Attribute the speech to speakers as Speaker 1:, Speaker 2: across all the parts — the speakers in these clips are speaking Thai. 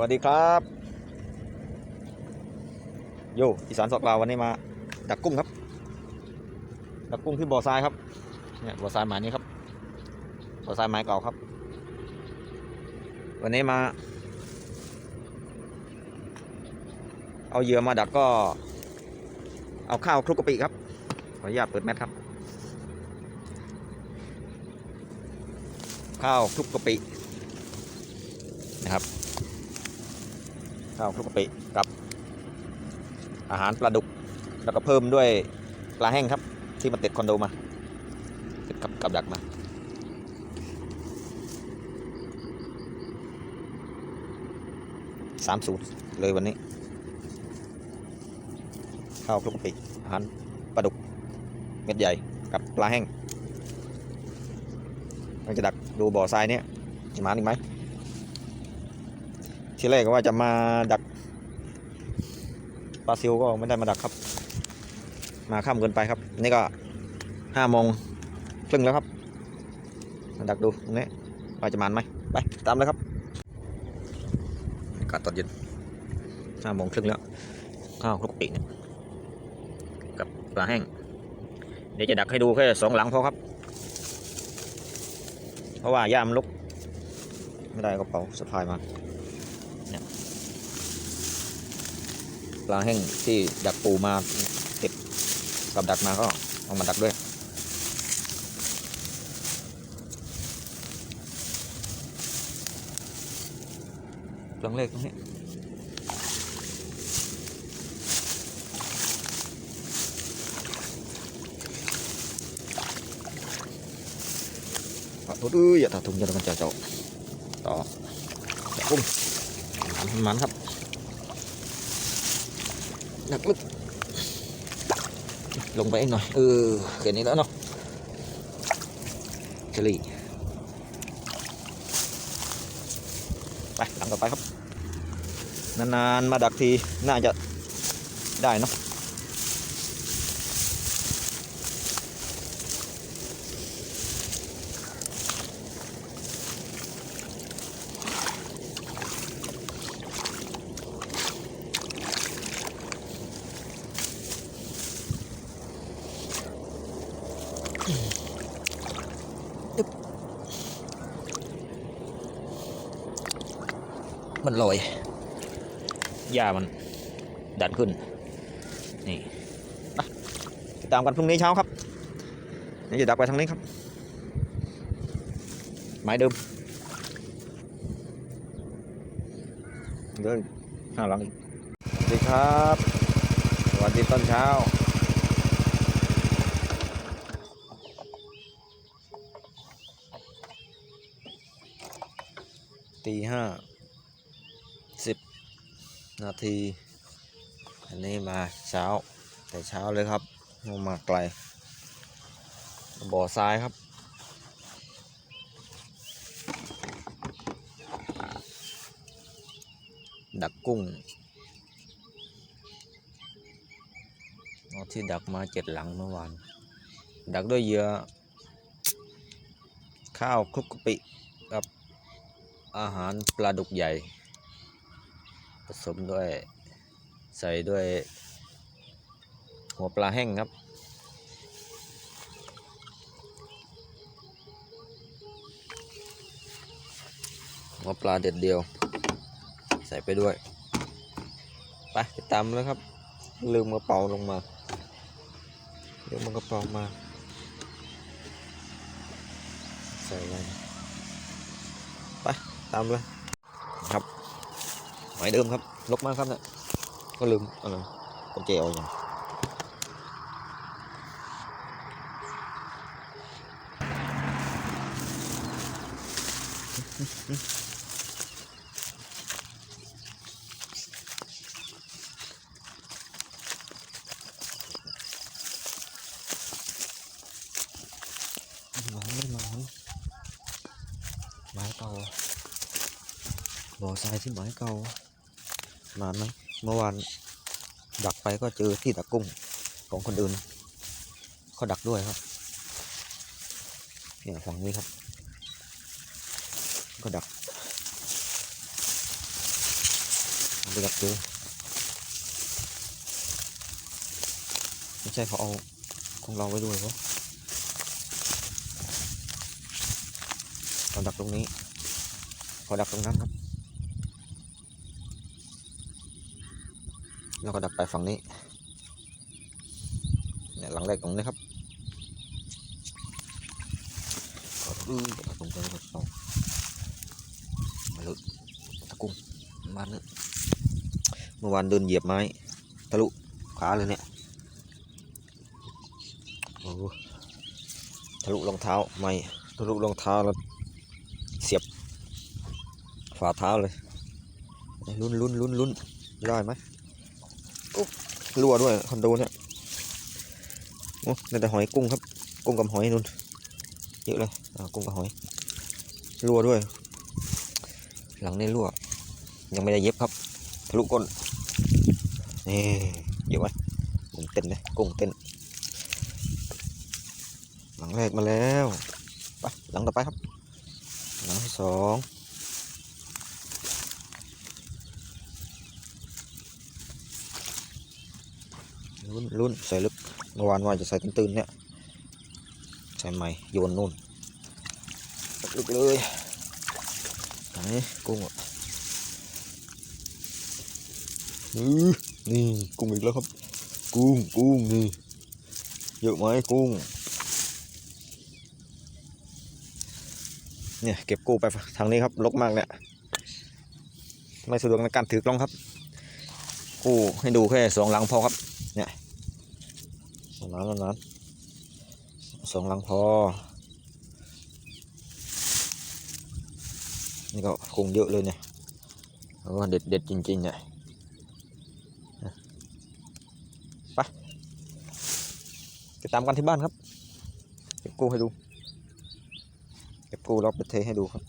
Speaker 1: วัสดีครับโยอีสานสอกลาววันนี้มา ดักกุ้งครับ ดักกุ้งที่บ่อทรายครับเนี่ยบ่อทรายหมายนี้ครับบ่อทรายหมายเก่าครับ วันนี้มา เอาเหยื่อมาดักก็ เอาข้าวคลุกกะปิครับขออนุญาตเปิดแมทครับ ข้าวคลุกกะปินะครับ ข้าวคลุกกะปิกับ อาหารปลาดุก แล้วก็เพิ่มด้วยปลาแห้งครับ ที่มาติดคอนโดมา ติดกับกับดักมาสามสูตรเลยวันนี้ ข้าวคลุกกะปิอาหารปลาดุก เม็ดใหญ่กับปลาแห้งเราจะดักดูบ่อทรายเนี้ยจะมาอีกไหม ทีแรกก็ว่าจะมาดักปลาซิวก็ไม่ได้มาดักครับ มาค่ำเกินไปครับ นี่ก็ห้าโมงครึ่งแล้วครับมาดักดูตรงนี้ว่าจะมานไหมไปตามเลยครับกาศตอนเย็นห้าโมงครึ่งแล้วข้าวคลุกปีเนี่ยกับปลาแห้ง เดี๋ยวจะดักให้ดูแค่สองหลังพอครับ เพราะว่าย่ามลุก ไม่ได้กระเป๋าสะพายมา ปลาแห้งที่ดักปูมาเก็บกับดักมาก็เอามาดักด้วยหลังเลขตรงนี้ขอโทษด้วยอย่าถาทุ่งอย่ามันเจ้าเจ้าต่อกุ้งมันมันครับ หนักลึกลงไปอีกหน่อย เออเกินนี้แล้วเนาะเฉลี่ไปหลังต่อไปครับ นานๆ มาดักที น่าจะได้เนาะ มันลอยหญ้ามันดันขึ้น นี่ไปติดตามกันพรุ่งนี้เช้าครับ นี่จะดักไปทางนี้ครับหมายเดิมเดินข้างหลังอีกสวัสดีครับ สวัสดีตอนเช้า ตีห้าสิบนาที อันนี้มาเช้า แต่เช้าเลยครับลงมาไกล บ่อทรายครับ ดักกุ้งเอาที่ดักมาเจ็ดหลังเมื่อวาน ดักด้วยเหยื่อข้าวคลุกกะปิกับ อาหารปลาดุกใหญ่ ผสมด้วยใส่ด้วยหัวปลาแห้งครับหัวปลาเด็ดเดียว ใส่ไปด้วยไปติดตามเลยครับ ลืมกระเป๋าลงมาลืมกระเป๋ามา ใส่ไว้ไป ตามเลยครับหมายเดิมครับลกมากครับเนี่ยก็ลืมอะไรกุญแจเอาอย่างหมอนไม่หมอนไม้เก่า บ่อทรายที่ไม้เก่านานไหมเมื่อวานดักไปก็เจอที่ดักกุ้งของคนอื่นเขาดักด้วยครับเนี่ยฝั่งนี้ครับ ก็ดักอยากดูไม่ใช่เขาเอาของเราไว้ด้วยเหรอเขาดักตรงนี้ขาดักตรงนั้นครับ แล้วก็ดักไปฝั่งนี้เนี่ยหลังแรกตรงนี้ครับก็อือดักตรงนี้ก็เอามาลยตะกุ้งมาเนี่ยเมื่อวานเดินเหยียบไม้ทะลุขาเลยเนี่ยโอ้ทะลุรองเท้าไม่ทะลุรองเท้าแล้วเสียบฝ่าเท้าเลยลุ้นลุ้นลุ้นลุ้นได้ไหม รั่วด้วยคอนโดเนี่ยโอ้แต่หอยกุ้งครับ กุ้งกับหอยนุ่นเยอะเลยอ่ากุ้งกับหอยรั่วด้วย หลังนี่รั่ว ยังไม่ได้เย็บครับทะลุก้นนี่เยอะไหมกุ้งเต้นเลยกุ้งเต้น หลังแรกมาแล้วไปหลังต่อไปครับ หลังที่สอง ลุ้นลุ้นใส่ลึกเมื่อวานว่าจะใส่ตื้นๆเนี่ยใส่ใหม่โยนนู่นลึกเลยไหนกุ้งอะนี่กุ้งอีกแล้วครับ กุ้งกุ้งนี่เยอะไหมกุ้งเนี่ยเก็บกู้ไปทางนี้ครับลกมากเนี่ยไม่สะดวกในการถือกล้องครับ กู้ให้ดูแค่สองหลังพอครับ เนี่ยสองหลังเท่านั้นสองหลังพอ นี่ก็คงเยอะเลยเนี่ยเพราะว่าเด็ดเด็ดจริงๆเนี่ยไปไปตามกันที่บ้านครับ เก็บกู้ให้ดู เก็บกู้แล้วไปเทให้ดูครับ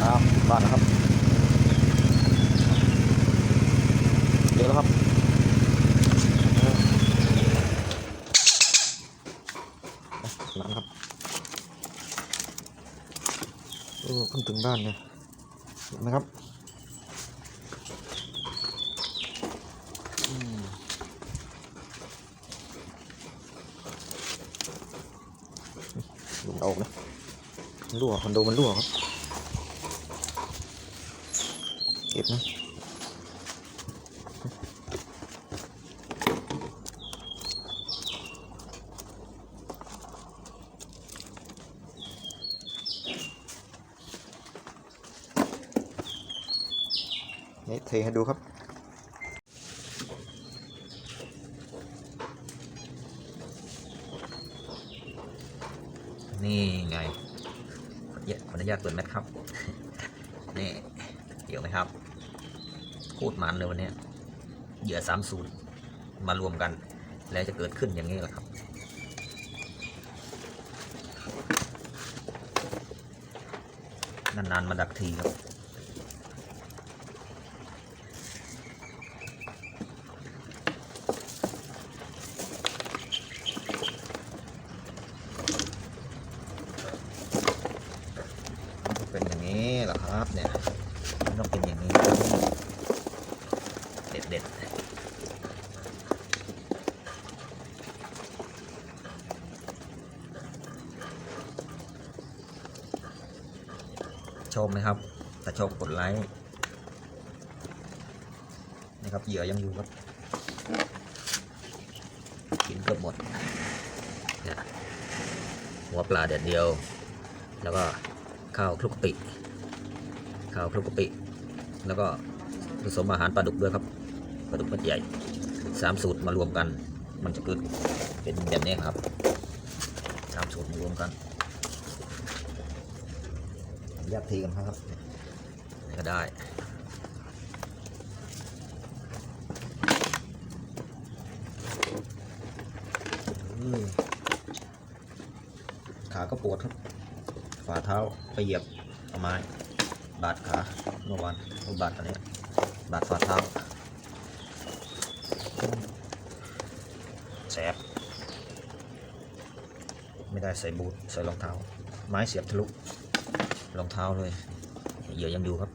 Speaker 1: ครับบ้านนะครับ เยอะแล้วครับ หลังครับโด้านเนี่ยเห็นไหมครับมหลุดออกนะรั่วคอนโดมันรั่วครับ เก็บนะ ทให้ดูครับ นี่ไงขออนุญาตขออนุญาตเปิดแมทครับ นี่ เดี๋ยวไหมครับพูดมันเลยวันนี้เหยื่อสามศูนย์มารวมกัน แล้วจะเกิดขึ้นอย่างนี้แหละครับนานๆมาดักทีครับ เป็นอย่างนี้เหรอครับเนี่ยมันต้องเป็นอย่างนี้ เด็ดชมไหมครับถ้าชมกดไลค์นะครับเหยื่อยังอยู่ครับกินเกือบหมดเนี่ยหัวปลาเด็ดเดียว แล้วก็ข้าวคลุกกะปิข้าวคลุกกะปิ แล้วก็ผสมอาหารปลาดุกด้วยครับ ปลาดุกมัดใหญ่สามสูตรมารวมกัน มันจะเกิดเป็นแบบนี้ครับสามสูตรมารวมกันแยกทีกันครับก็ได้ขาก็ปวดครับ ฝ่าเท้าไปเหยียบเอาไม้บาดขาเมื่อวานบาดอันนี้บาดฝ่าเท้า แสบไม่ได้ใส่บูทใส่รองเท้า ไม้เสียบทะลุรองเท้าเลยเหยื่อยังอยู่ครับ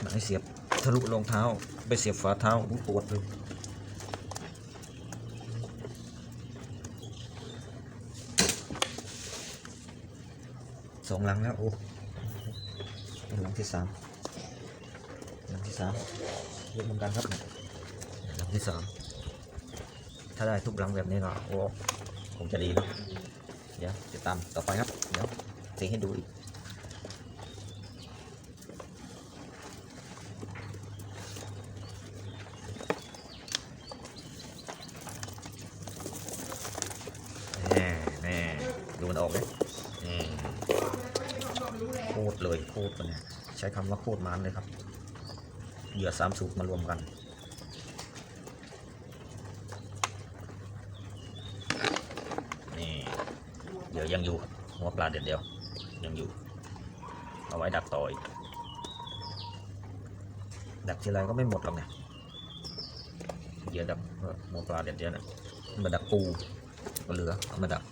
Speaker 1: ไม้เสียบทะลุรองเท้า ไปเสียบฝาเท้าปวดเลยสองหลังแล้วโอ้หลังที่สามหลังที่สามเยอะเหมือนกันครับหลังที่สาม ถ้าได้ทุกหลังแบบนี้ก็โอ้คงจะดีนะเดี๋ยวติดตามต่อไปครับ เดี๋ยวเสียให้ดูอีกแน่แน่ดูมันออกเลยโคตรเลยโคตรมันเนี่ยใช้คำว่าโคตรมันเลยครับ เหยื่อสามสูตรมารวมกัน เหยื่อยังอยู่หัวปลาเด็ดเดียวยังอยู่ เอาไว้ดักต่ออีกดักทีไรก็ไม่หมดหรอกเนี่ยเยื่อดักหัวปลาเด็ดเดียวเนี่ยมันมาดักปูก็เหลือเอามาดับ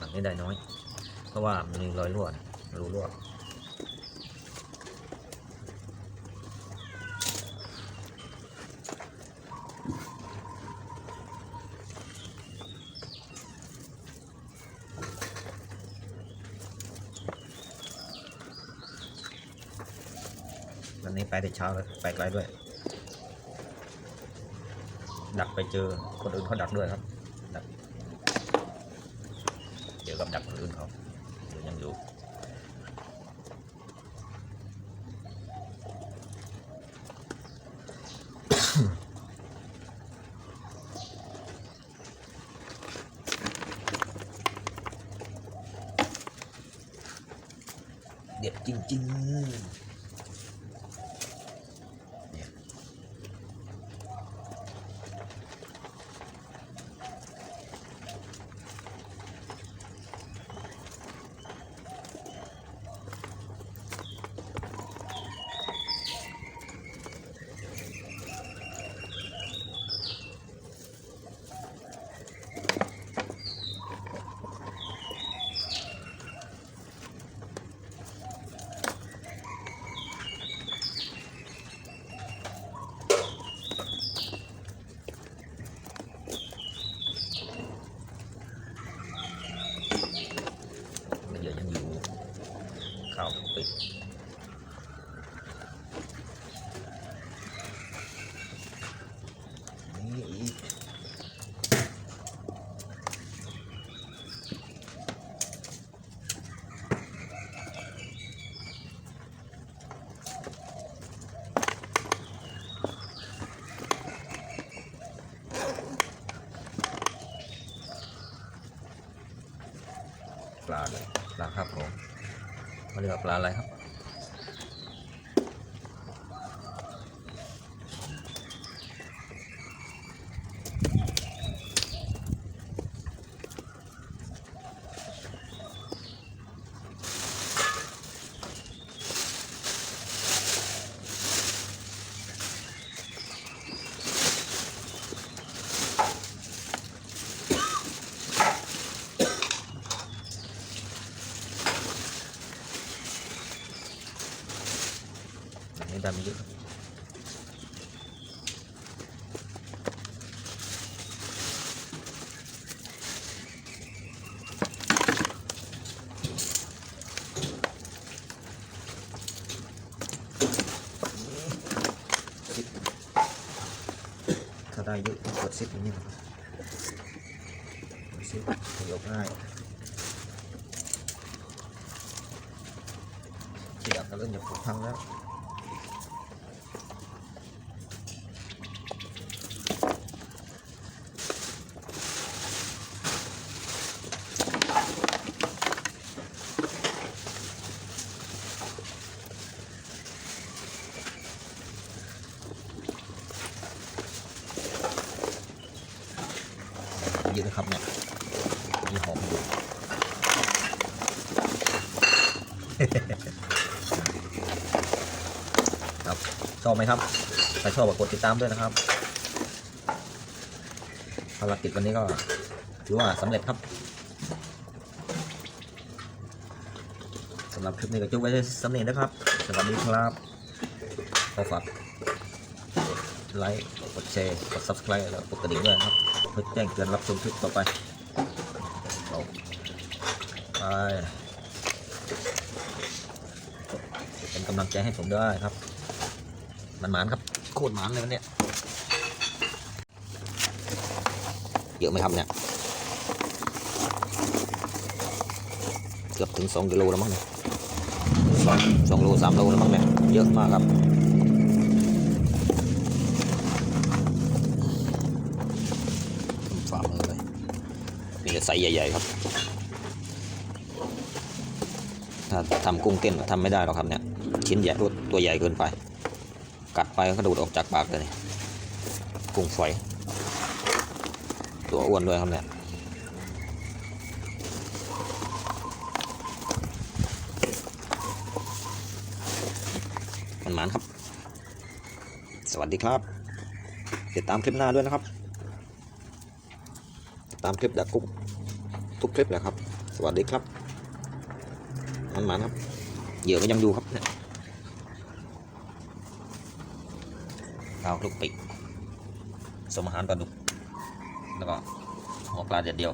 Speaker 1: มันไม่ได้น้อย เพราะว่ามันมีรอยรั่วรูรั่ววั นนี้ไปแต่เช้าเลยไปไกลด้วย ดักไปเจอคนอื่นเขาดักด้วยครับดักเดี๋ยวกับดักคนอื่นเขาเดี๋ยวยังอยู่เด็ดจริงๆเนี่ย มันเยอะยังอยู่ข้าวปิดนี่อีกปลาเลยปลาครับผม เขาเรียกว่าปลาอะไรครับ อันนี้ดำเยอะครับถ้าได้เยอะต้องกดซิปอย่างนี้นะครับกดซิปขยกง่ายที่ดักก็เริ่มจะผุพังแล้ว เยอะนะครับเนี่ยมีหอมอยู่ ครับ ชอบไหมครับ ถ้าชอบก็กดติดตามด้วยนะครับภารกิจวันนี้ก็ถือว่าสำเร็จครับสำหรับคลิปนี้ก็จบไว้สำเนียงนะครับ สวัสดีครับขอฝากไลค์กดแชร์กด subscribe แล้วกดกระดิ่งด้วยนะครับเพื่อแจ้งเตือนรับชมคลิปต่อไปเอาไปเป็นกำลังใจให้ผมด้วยครับ มันหมานครับ โคตรหมานเลยวันเนี้ยเยอะไหมครับเนี่ย เกือบถึงสองกิโลแล้วมั้งเนี่ยสองโลสามโลแล้วมั้งเนี่ย เยอะมากครับฝ่ามือเลยมีแต่ไซส์ใหญ่ ๆ ครับ ถ้าทำกุ้งเต้นทำไม่ได้หรอกครับเนี่ย ชิ้นใหญ่ตัวตัวใหญ่เกินไป กัดไปก็กระโดออกจากปากเลยกุ้งฝอย ตัวอ้วนด้วยครับเนี่ยมันหมานครับ สวัสดีครับ ติดตามคลิปหน้าด้วยนะครับ ติดตามคลิปดักกุ้งทุกคลิปแหละครับ สวัสดีครับมันหมานครับเหยื่อก็ยังอยู่ครับเนี่ย ข้าวคลุกปิกสมอาหารปลาดุก แล้วก็หัวปลาเด็ดเดียว